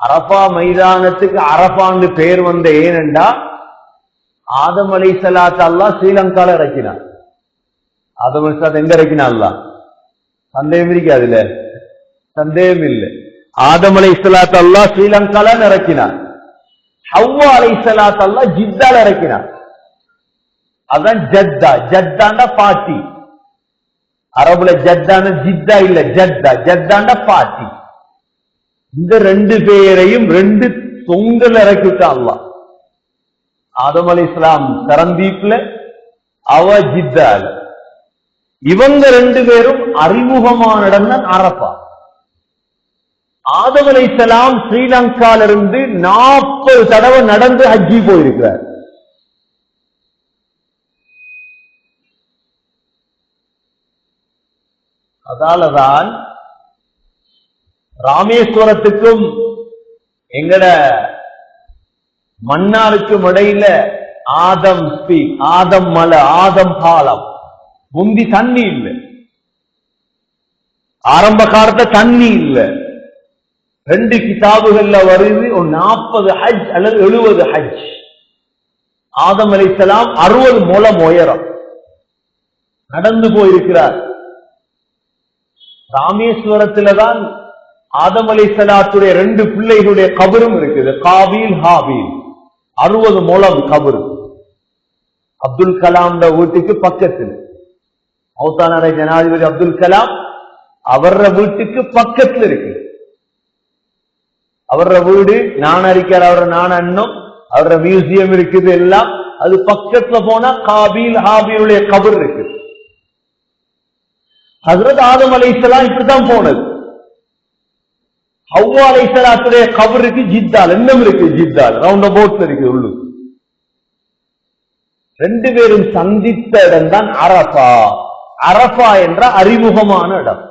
அரபா மைதானத்துக்கு அரபான்னு பேர் வந்த ஏனென்றா ஆதம் அலை சலாத் ஸ்ரீலங்கால இறக்கினான். ஆதம் அலை சலாத் எங்க இறக்கினா அல்லாஹ்? சந்தேகம் இருக்காதுல்ல சந்தேகம் இல்லை. ஆதம் அலை சலாத் அல்லாஹ் ஸ்ரீலங்கால இறக்கினான். ஹவ்வா அலை சலாத் ஜித்தால இறக்கினான். அதான் ஜத்தா. ஜத்தாண்ட பாட்டி. அரபுல ஜத்தான ஜித்தா இல்ல ஜத்தா. ஜத்தாண்ட பாட்டி. இந்த ரெண்டு பேரையும் ரெண்டு தொங்கல் இறக்கிட்டான் அல்லாஹ். ஆதம் அலி இஸ்லாம் சரந்தீப்ல அவ ஜித்தால இவங்க ரெண்டு பேரும் அறிமுகமான இடம் தான் அரப்பா ஆதம் அலி இஸ்லாம் ஸ்ரீலங்கால இருந்து நாற்பது தடவை நடந்து ஹஜ்ஜி போயிருக்கிறார். அதாலதான் ராமேஸ்வரத்துக்கும் எங்கட மன்னாருக்கும் இடையில ஆதம் ஸ்பீ ஆதம் மலை ஆதம் பாலம். முந்தி தண்ணி இல்லை. ஆரம்ப காலத்துல தண்ணி இல்லை. ரெண்டு கிதாபுகள்ல வருது ஒரு நாற்பது ஹஜ் அல்லது எழுபது ஹஜ். ஆதம் அலைசலாம் அறுபது மூலம் உயரம். நடந்து போயிருக்கிறார். ராமேஸ்வரத்துல தான் ஆதம் அலி சலாத்துடைய ரெண்டு பிள்ளைகளுடைய கபரும் இருக்குது. காபீல் ஹாபீல். அறுபது மூலம் கபரு. அப்துல் கலாம் வீட்டுக்கு பக்கத்தில். மௌத்தான ஜனாதிபதி அப்துல் கலாம் அவர வீட்டுக்கு பக்கத்தில் இருக்கு. அவர வீடு நான் அறிக்கார் அவர நான் அண்ணம் அவர மியூசியம் இருக்குது எல்லாம். அது பக்கத்துல போனா காபீல் ஹாபீலுடைய கபர் இருக்கு. ஹசரத் ஆதம் அலைசலாம் இப்படித்தான் போனது. ஹவ்வா அலைசலாத்துடைய இருக்கு ஜித்தால் இன்னும் இருக்கு ஜித்தால் ரவுண்ட் அபவுட்ல இருக்கு உள்ளு ரெண்டு பேரும் சந்தித்த இடம் தான் அரபா அரபா என்ற அறிமுகமான இடம்.